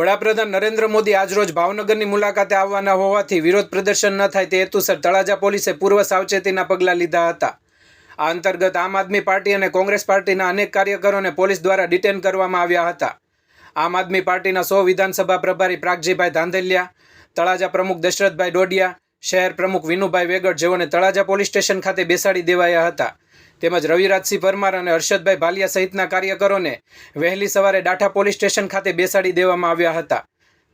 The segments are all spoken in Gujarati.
વડાપ્રધાન નરેન્દ્ર મોદી આજરોજ ભાવનગરની મુલાકાતે આવવાના હોવાથી વિરોધ પ્રદર્શન ન થાય તે હેતુસર તળાજા પોલીસે પૂર્વ સાવચેતીના પગલાં લીધા હતા. આ અંતર્ગત આમ આદમી પાર્ટી અને કોંગ્રેસ પાર્ટીના અનેક કાર્યકરોને પોલીસ દ્વારા ડિટેન કરવામાં આવ્યા હતા. આમ આદમી પાર્ટીના સો વિધાનસભા પ્રભારી પ્રાગજીભાઈ ધાંધલિયા, તળાજા પ્રમુખ દશરથભાઈ ડોડિયા, શહેર પ્રમુખ વિનુભાઈ વેગડ જેઓને તળાજા પોલીસ સ્ટેશન ખાતે બેસાડી દેવાયા હતા. તેમજ રવિરાજસિંહ પરમાર અને હર્ષદભાઈ ભાલિયા સહિતના કાર્યકરોને વહેલી સવારે ડાઠા પોલીસ સ્ટેશન ખાતે બેસાડી દેવામાં આવ્યા હતા.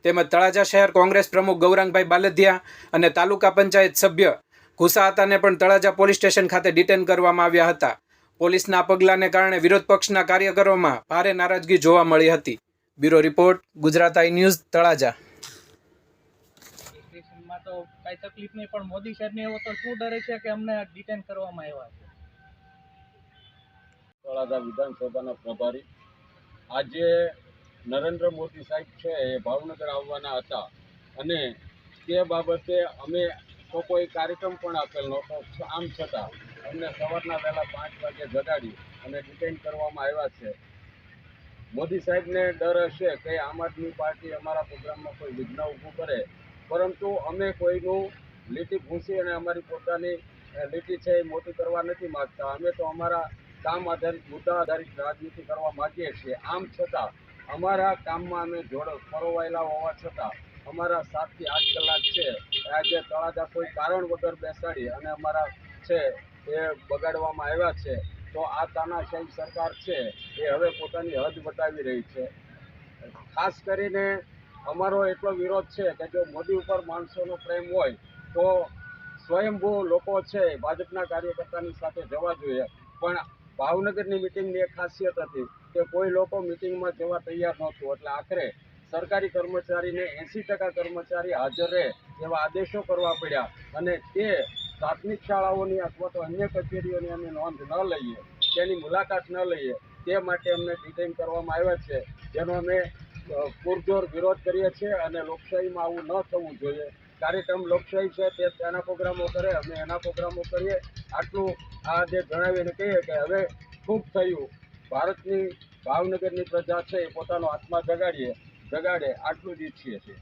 તેમજ તળાજા શહેર કોંગ્રેસ પ્રમુખ ગૌરાંગભાઈ બાલધિયા અને તાલુકા પંચાયત સભ્ય ઘુસાહતાને પણ તળાજા પોલીસ સ્ટેશન ખાતે ડિટેન કરવામાં આવ્યા હતા. પોલીસના પગલાંને કારણે વિરોધ પક્ષના કાર્યકરોમાં ભારે નારાજગી જોવા મળી હતી. Bureau report, Gujarat I news, Talaja. તો કાંઈ તકલીફ નહીં, પણ મોદી સાહેબને એવો તો શું ડરે છે કે અમને ડિટેન કરવામાં આવ્યા છે? તળાજા વિધાનસભાના પ્રભારી. આજે નરેન્દ્ર મોદી સાહેબ છે એ ભાવનગર આવવાના હતા અને તે બાબતે અમે તો કોઈ કાર્યક્રમ પણ આપેલ નહોતો. આમ છતાં અમને સવારના વહેલા પાંચ વાગે જગાડી અને ડિટેન કરવામાં આવ્યા છે. મોદી સાહેબને ડર હશે કે આમ આદમી પાર્ટી અમારા પ્રોગ્રામમાં કોઈ વિઘ્ન ઊભું કરે. પરંતુ અમે કોઈનું લીટી ભૂંસી અને અમારી પોતાની લીટી છે એ મોટી કરવા નથી માગતા. અમે તો અમારા કામ આધારિત મુદ્દા આધારિત રાજનીતિ કરવા માગીએ છીએ આમ છતાં, અમારા કામમાં અમે જોડ ફરવાયેલા હોવા છતાં, અમારા સાતથી આઠ કલાક છે. આજે તળાજા કોઈ કારણ વગર બેસાડી અને અમારા છે એ બગાડવામાં આવ્યા છે. તો આ તાનાશાહી સરકાર છે એ હવે પોતાની હદ બતાવી રહી છે. ખાસ કરીને અમારો એટલો વિરોધ છે કે જો મોદી ઉપર માણસોનો પ્રેમ હોય, તો સ્વયંભૂ લોકો છે ભાજપના કાર્યકર્તાની સાથે જવા જોઈએ. પણ ભાવનગરની મિટિંગની એક ખાસિયત હતી કે કોઈ લોકો મિટિંગમાં જવા તૈયાર નહોતું. એટલે આખરે સરકારી કર્મચારીને એંસી ટકા કર્મચારી હાજર રહે એવા આદેશો કરવા પડ્યા. અને તે પ્રાથમિક શાળાઓની અથવા તો અન્ય કચેરીઓની અમે નોંધ ન લઈએ, તેની મુલાકાત ન લઈએ, તે માટે અમને ડિટેન કરવામાં આવ્યા છે, જેનો અમે પૂરજોર વિરોધ કરીએ છીએ અને લોકશાહીમાં આવું ન થવું જોઈએ. કાર્યક્રમ લોકશાહી છે, તે તેના પ્રોગ્રામો કરે, અમે એના પ્રોગ્રામો કરીએ. આટલું આ જે જણાવીને કહીએ કે હવે ખૂબ થયું. ભારતની ભાવનગરની પ્રજા છે, એ પોતાનો આત્મા જગાડીએ, જગાડે, આટલું જ ઈચ્છીએ છીએ.